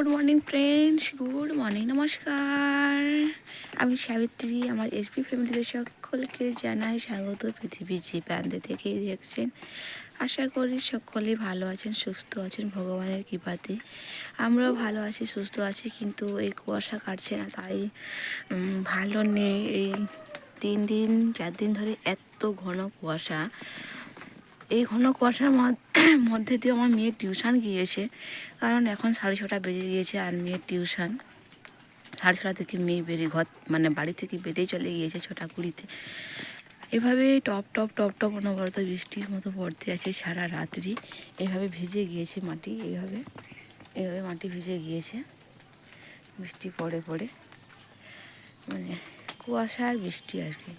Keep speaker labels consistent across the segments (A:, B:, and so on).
A: Good morning friends good morning নমস্কার। আমি সাবিত্রী, আমার এসপি ফ্যামিলিতে সকলকে জানাই স্বাগত। পৃথিবী যে প্রান্তে থেকেই দেখছেন, আশা করি সকলেই ভালো আছেন, সুস্থ আছেন, ভগবানের কৃপাতে। আমরাও ভালো আছি, সুস্থ আছি, কিন্তু এই কুয়াশা কাটছে না, তাই ভালো নেই। এই তিন দিন, চার দিন ধরে এত ঘন কুয়াশা। এই ঘন কুয়াশার মধ্যে দিয়ে আমার মেয়ে টিউশন গিয়েছে। কারণ এখন সাড়ে ছটা বেজে গিয়েছে আর মেয়ের টিউশন। সাড়ে ছটা থেকে মেয়ে বেরিয়ে ঘর মানে বাড়ি থেকে বেরিয়ে চলে গিয়েছে ছটা কুড়িতে। এভাবে টপ টপ টপ টপ অনবরত বৃষ্টির মতো পড়তে আছে সারা রাত্রি। এভাবে ভিজে গিয়েছে মাটি এইভাবে এইভাবে মাটি ভিজে গিয়েছে। বৃষ্টি পড়ে পড়ে। মানে কুয়াশা আর বৃষ্টি আর কি।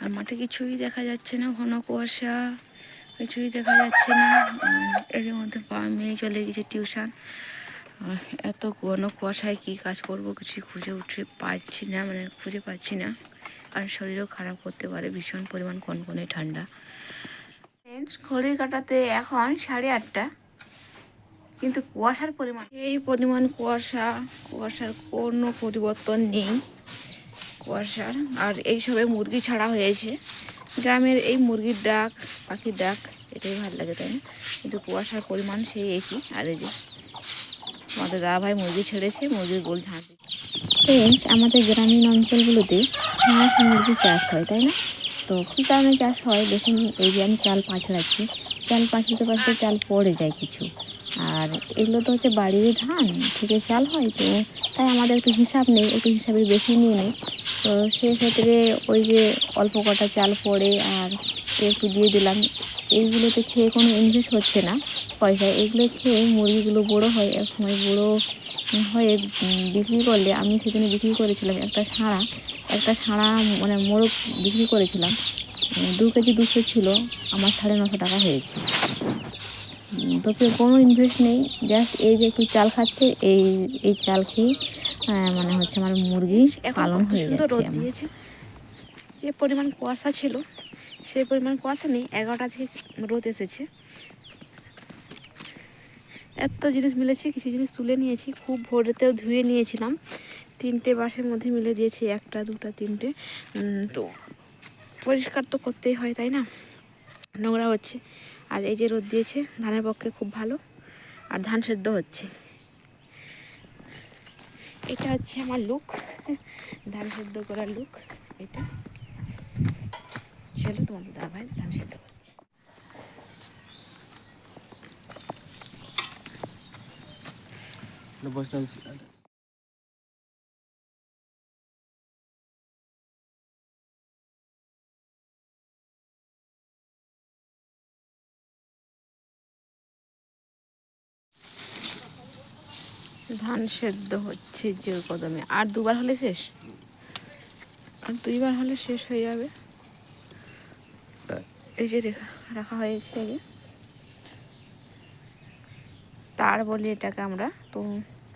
A: আর মাঠে কিছুই দেখা যাচ্ছে না ঘন কুয়াশা। কিছুই দেখা যাচ্ছে না। এর মধ্যে মেয়ে চলে গেছে টিউশন। এত ঘন কুয়াশায় কী কাজ করব কিছু খুঁজে উঠে পাচ্ছি না মানে খুঁজে পাচ্ছি না। আর শরীরও খারাপ করতে পারে ভীষণ পরিমাণ কনকনে ঠান্ডা। ঘড়ি কাটাতে এখন সাড়ে আটটা। কিন্তু কুয়াশার পরিমাণ এই পরিমাণ কুয়াশা কুয়াশার কোনো পরিবর্তন নেই। কুয়াশার আর এইসবে মুরগি ছাড়া হয়েছে। গ্রামের এই মুরগির ডাক পাখির ডাক এটাই ভালো লাগে, তাই না? কিন্তু কুয়াশার পরিমাণ সেই একই। আর এই যে আমাদের দাদা ভাই মুরগি ছেড়েছে, মুরগির গোল ঝাঁট ফ্রেন্ডস আমাদের গ্রামীণ অঞ্চলগুলোতে হাঁস মুরগি চাষ হয়, তাই না? তো কী কারণে চাষ হয়, দেখুন, এই যে আমি চাল পাছড়াচ্ছি চাল পাছড়তে পাছড়তে চাল পড়ে যায় কিছু। আর এগুলো তো হচ্ছে বাড়ির ধান, থেকে চাল হয়, তো তাই আমাদের একটু হিসাব নেই, একটু হিসাবে বেশি নিয়ে নেই। তো সেক্ষেত্রে ওই যে অল্প কটা চাল পড়ে, আর একটু দিয়ে দিলাম। এইগুলোতে খেয়ে কোনো ইনভেস্ট হচ্ছে না। পয়সা এগুলো খেয়ে মুরগিগুলো বড়ো হয় এক সময় বড়ো হয়ে বিক্রি করলে আমি সেদিনে বিক্রি করেছিলাম একটা সাড়া একটা সাড়া মানে মোরগ বিক্রি করেছিলাম। দু কেজি দুশো ছিল আমার সাড়ে নশো টাকা হয়েছে। তোকে কোনো ইনভেস্ট নেই জাস্ট এই যে একটু চাল খাচ্ছে এই এই চাল খেয়ে মানে হচ্ছে আমার মুরগি পালন হয়ে যাচ্ছে। যে পরিমাণ কুয়াশা ছিল সেই পরিমাণ কুয়াশা নেই, এগারোটা থেকে রোদ এসেছে। এত জিনিস মিলেছে, কিছু জিনিস তুলে নিয়েছি, খুব ভোরেতেও ধুয়ে নিয়েছিলাম। তিনটে বাসের মধ্যে মিলে দিয়েছি, একটা, দুটা, তিনটে। তো পরিষ্কার তো করতেই হয়, তাই না? নোংরা হচ্ছে। আর এই যে রোদ দিয়েছে, ধানের পক্ষে খুব ভালো, আর ধান সেদ্ধ হচ্ছে। এটা হচ্ছে আমার লুক ধান সেদ্ধ করার লুক এটা। চলো তোমাদের দাদা ভাই ধান সেদ্ধ করছে।
B: বসলাম
A: ধান সেদ্ধ হচ্ছে জোর কদমে। আর দুবার হলে শেষ? আর দুইবার হলে শেষ হয়ে যাবে? এই যে রেখা হয়েছে তার বলি এটাকে আমরা, তো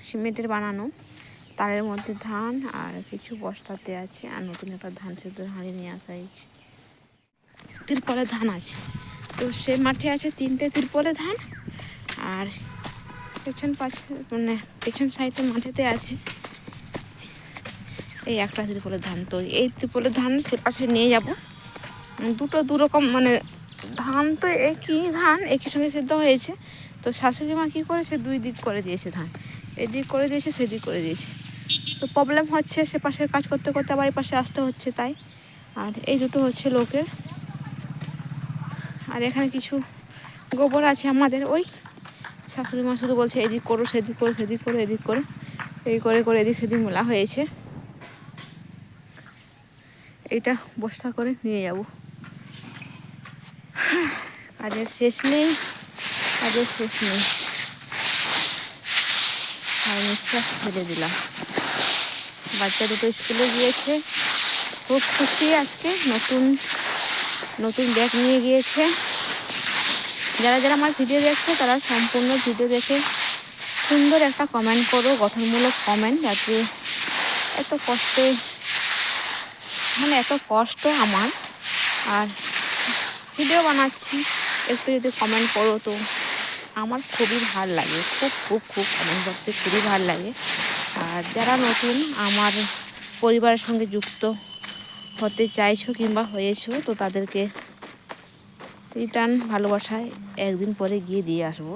A: সিমেন্টের বানানো। তারের মধ্যে ধান আর কিছু বস্তাতে আছে, আর নতুন একটা ধান সেদ্ধ হাঁড়ি নিয়ে আসা হয়েছে। তিরপলে ধান আছে। তো সে মাঠে আছে তিনটে তিরপলে ধান, আর পেছন পাশে মানে পেছন সাইডে মাঠেতে আছে এই একটা ত্রিপলের ধান। তো এই ত্রিপলের ধান সে পাশে নিয়ে যাব। দুটো দু রকম মানে ধান তো একই ধান, একই সঙ্গে সেদ্ধ হয়েছে। তো শাশুড়ি মা কী করেছে? দুই দিক করে দিয়েছে ধান। এদিক করে দিয়েছে, সেদিক করে দিয়েছে। তো প্রবলেম হচ্ছে, সে পাশে কাজ করতে করতে আবার এই পাশে আসতে হচ্ছে তাই। আর এই দুটো হচ্ছে লোকের। আর এখানে কিছু গোবর আছে আমাদের। ওই শাশুড়ি মা শুধু বলছে, এদিক করো, সেদিক করো সেদিক করো, এদিক করো। এই করে করে এদিক, সেদিক মেলা হয়েছে। এইটা বস্তা করে নিয়ে যাব। কাজের শেষ নেই, কাজের শেষ নেই। আর নিঃশ্বাস ফেলে দিলাম। বাচ্চা দুটো স্কুলে গিয়েছে, খুব খুশি আজকে, নতুন নতুন ব্যাগ নিয়ে গিয়েছে। যারা যারা আমার ভিডিও দেখছে, তারা সম্পূর্ণ ভিডিও দেখে সুন্দর একটা কমেন্ট করো, গঠনমূলক কমেন্ট যাতে এত কষ্টে মানে এত কষ্ট আমার। আর ভিডিও বানাচ্ছি। একটু যদি কমেন্ট করো তো। আমার খুবই ভালো লাগে। খুব খুব খুব কমেন্ট করতে খুবই ভালো লাগে। আর যারা নতুন আমার পরিবারের সঙ্গে যুক্ত হতে চাইছো কিংবা হয়েছো, তো তাদেরকে রিটার্ন ভালোবাসায় একদিন পরে গিয়ে দিয়ে আসব।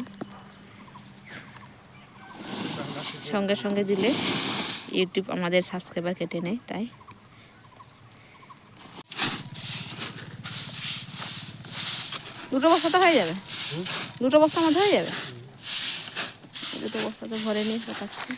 A: সঙ্গে সঙ্গে দিলে ইউটিউব আমাদের সাবস্ক্রাইবার কেটে নেয়, তাই? দুটো বস্তা তো হয়ে যাবে। দুটো বস্তার মধ্যে হয়ে যাবে? দুটো বস্তা তো ভরে নিয়ে পাঠাচ্ছি